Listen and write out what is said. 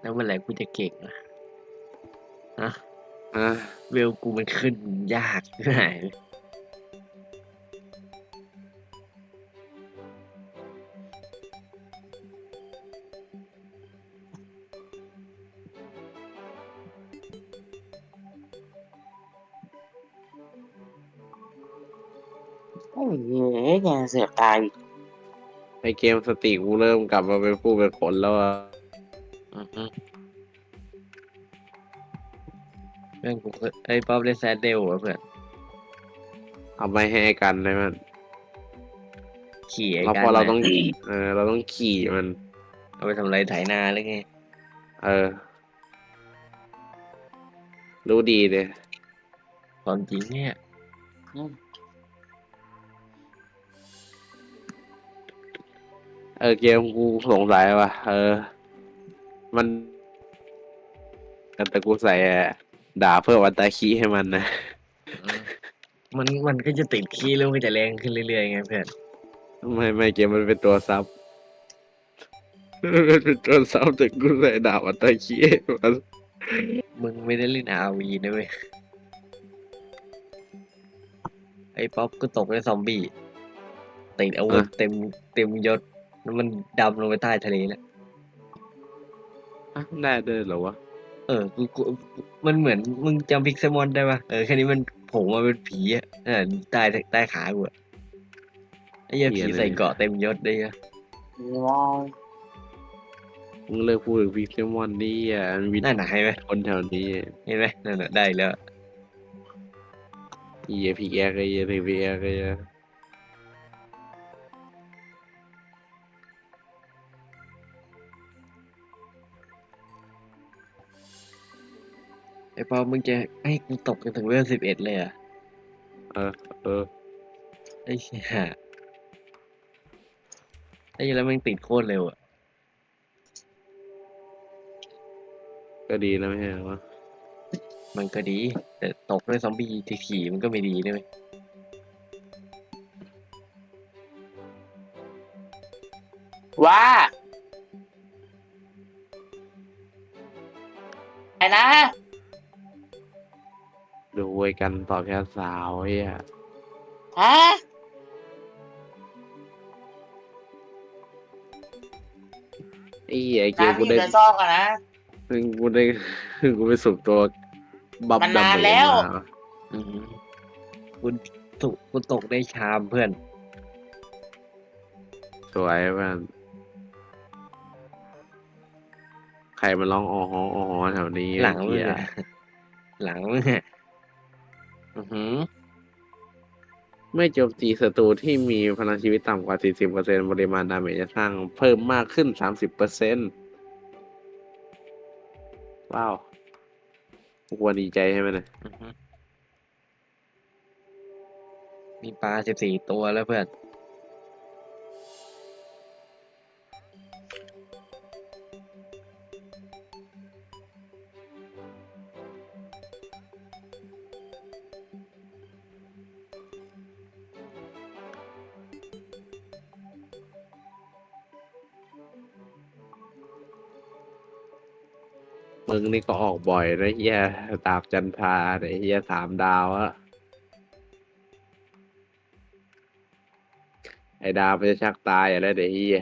แล้วเมื่อไหร่กูจะเก่งอะฮะอะเวลกูมันขึ้นยากที่ไหนไอ้เหี้ยยังเสือกตายอีกไอเกมสติกูเริ่มกลับมาเป็นผู้เป็นคนแล้วอะ อือฮึเพื่อนกูเคยไอ้ป๊อปได้แซดเดลอะเพื่อนเอาไม่ให้กันเลยมันขี่ไอ้เรากันพอเราน่ะต้องเออเราต้องขี่มัน เอาไปทำอะไรไถนาหรือไงเออ รู้ดีเลยความจริงเนี่ยอืมเออเกมกูสงสัยว่ะเออ มัน แต่กูใส่ด่าเพื่อวันตาคีให้มันนะอืมมันมันก็จะติดขี้แล้วมันก็จะแรงขึ้นเรื่อยๆไงเพื่อนไม่ไม่เกมมันเป็นตัวซับมันเป็นตัวซับแต่กูใส่ด่าวันตาคีให้มันมึงไม่ได้เล่นอาวีนะเว้ยไอ้ป๊อปก็ตกในซอมบี้ติดอาวุธเต็มเต็มยศแล้วมันดำลงไปใต้ทะเลแล้ว อะได้ด้วยเหรอวะ เออกูกูมันเหมือนมึงจำพิกเซมอนได้ปะเออแค่นี้มันโผล่มาเป็นผีอะเออใต้ใต้ขากูอะไอ้เหี้ยผีใส่เกราะเต็มยศได้อะนี่ว่ามึงเลิกพูดถึงพิกเซมอนนี่อะมันมีน่าหนาเห็นไหมคนแถวนี้เห็นไหมนั่นน่ะได้แล้วเยียพีแอร์ก็เยียพีแอร์ก็เยีย ไอ้ป๊อปมึงจะให้กูตกจนถึงเวลสิบเอ็ดเลยเหรอะเออ เออ ไอ้เหี้ยไอ้เหี้ยแล้วมันติดโคตรเร็วอะ ก็ดีแล้วไม่ใช่เหรอวะมันก็ดี แต่ตกด้วยซอมบี้ที่ขี่มันก็ไม่ดีด้วยว่าไอ้นะ ดูไว้กันต่อแค่สาวเฮียฮะไอ้เหี้ยเกน้ามกูพี่ได้เดินซอกกันนะ กูได้กูไปสุ่มตัวบับมันดัมนานเบลแล้วมาอืมคุณตกคุณตกได้ชามเพื่อนสวยเพื่อนใครมาร้องอ๋อฮออ๋อฮอแถวนี้หลังมึงเหี้ยอะหลังมึงอะ อือหือ ไม่โจมตีศัตรูที่มีพลังชีวิตต่ำกว่า 40%ปริมาณดาเมจจะสร้างเพิ่มมากขึ้น 30%ว้าวกูควรดีใจใช่ไหมเนี่ยอือหือมีปลาสิบสี่ตัวแล้วเพื่อน มึงนี่ก็ออกบ่อยนะเฮียตาบจันทราเนี่ยเฮียสามดาวอะไอ้ดาวมันจะชักตายอะไรเดี๋ยวเฮีย